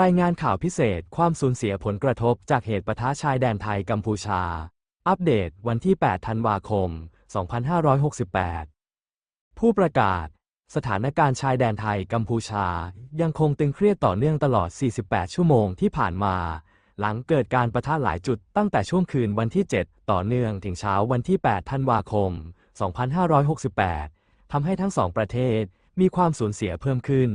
รายงานข่าวพิเศษความสูญเสียผลกระทบจากเหตุปะทะชายแดนไทยกัมพูชา อัปเดตวันที่ 8 ธันวาคม 2568 ผู้ประกาศ สถานการณ์ชายแดนไทยกัมพูชา ยังคงตึงเครียดต่อเนื่องตลอด 48 ชั่วโมงที่ผ่านมา หลังเกิดการประทะหลายจุดตั้งแต่ช่วงคืนวันที่ 7 ต่อเนื่องถึงเช้าวันที่ 8 ธันวาคม 2568 ทำให้ทั้งสองประเทศมีความสูญเสียเพิ่มขึ้น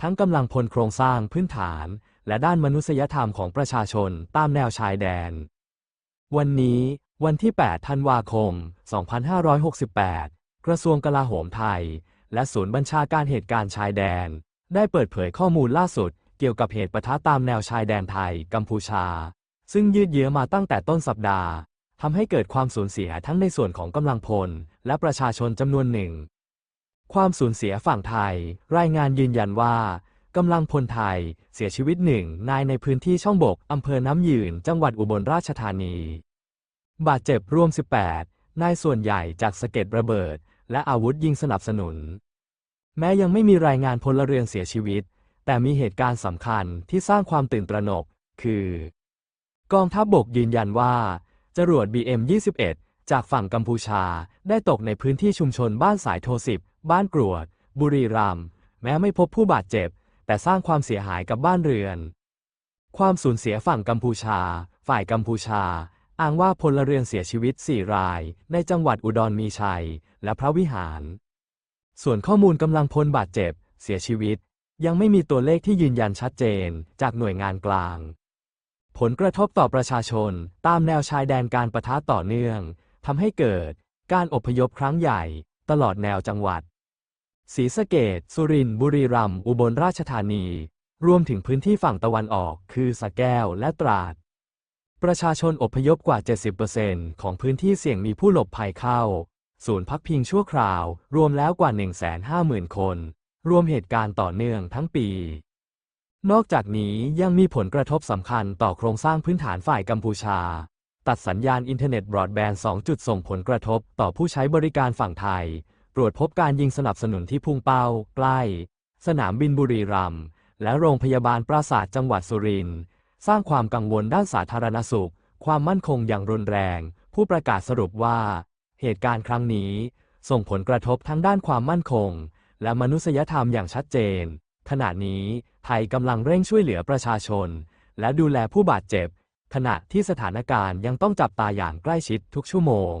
ทั้งกำลังพลโครงสร้างพื้นฐาน และด้านมนุษยธรรมของประชาชนตามแนวชายแดน วันนี้ วันที่ 8 ธันวาคม 2568 กระทรวงกลาโหมไทย และศูนย์บัญชาการเหตุการณ์ชายแดน ได้เปิดเผยข้อมูลล่าสุด เกี่ยวกับเหตุปะทะตามแนวชายแดนไทย กัมพูชา ซึ่งยืดเยื้อมาตั้งแต่ต้นสัปดาห์ทำให้เกิดความสูญเสียทั้งในส่วนของกำลังพล และประชาชนจำนวนหนึ่ง ความสูญเสียฝั่งไทย รายงานยืนยันว่ากำลังพลไทยเสียชีวิตหนึ่งนายในพื้นที่ช่องบกอำเภอน้ำยืน จังหวัดอุบลราชธานี บาดเจ็บรวม 18 นายส่วนใหญ่จากสะเก็ดระเบิด และอาวุธยิงสนับสนุน แม้ยังไม่มีรายงานพลเรือนเสียชีวิต แต่มีเหตุการณ์สำคัญที่สร้างความตื่นตระหนก คือ กองทัพบบกยืนยันว่า จรวด BM-21 จากฝั่งกัมพูชาได้ตกในพื้นที่ชุมชนบ้านสายโทสิบ บ้านกรวด บุรีรัมย์แม้ไม่พบผู้บาดเจ็บ แต่สร้างความเสียหายกับบ้านเรือน ความสูญเสียฝั่งกัมพูชา ฝ่ายกัมพูชา อ้างว่าพลเรือนเสียชีวิต 4 ราย ในจังหวัดอุดรมีชัย และพระวิหาร ส่วนข้อมูลกำลังพลบาดเจ็บ เสียชีวิต ยังไม่มีตัวเลขที่ยืนยันชัดเจน จากหน่วยงานกลาง ผลกระทบต่อประชาชน ตามแนวชายแดนการประทะต่อเนื่องทำให้เกิดการอพยพครั้งใหญ่ ตลอดแนวจังหวัด ศรีสะเกดสุรินทร์บุรีรัมย์อุบลราชธานี รวมถึงพื้นที่ฝั่งตะวันออก คือสระแก้วและตราด ประชาชนอพยพกว่า 70%ของพื้นที่เสี่ยงมีผู้หลบภัยเข้า ศูนย์พักพิงชั่วคราว รวมแล้วกว่า 150,000 คน รวมเหตุการณ์ต่อเนื่องทั้งปี นอกจากนี้ยังมีผลกระทบสำคัญต่อโครงสร้างพื้นฐานฝ่ายกัมพูชา ตัดสัญญาณอินเทอร์เน็ตบรอดแบนด์2จุดส่งผลกระทบต่อผู้ใช้บริการฝั่งไทย ตรวจพบการยิงสนับสนุนที่พุ่งเป้า ใกล้ สนามบินบุรีรัมย์และโรงพยาบาลปราสาทจังหวัดสุรินทร์สร้างความกังวลด้านสาธารณสุข ความมั่นคงอย่างรุนแรง ผู้ประกาศสรุปว่า เหตุการณ์ครั้งนี้ ส่งผลกระทบทั้งด้านความมั่นคง และมนุษยธรรมอย่างชัดเจน ขณะนี้ไทยกำลังเร่งช่วยเหลือประชาชน และดูแลผู้บาดเจ็บ ขณะที่สถานการณ์ยังต้องจับตาอย่างใกล้ชิดทุกชั่วโมง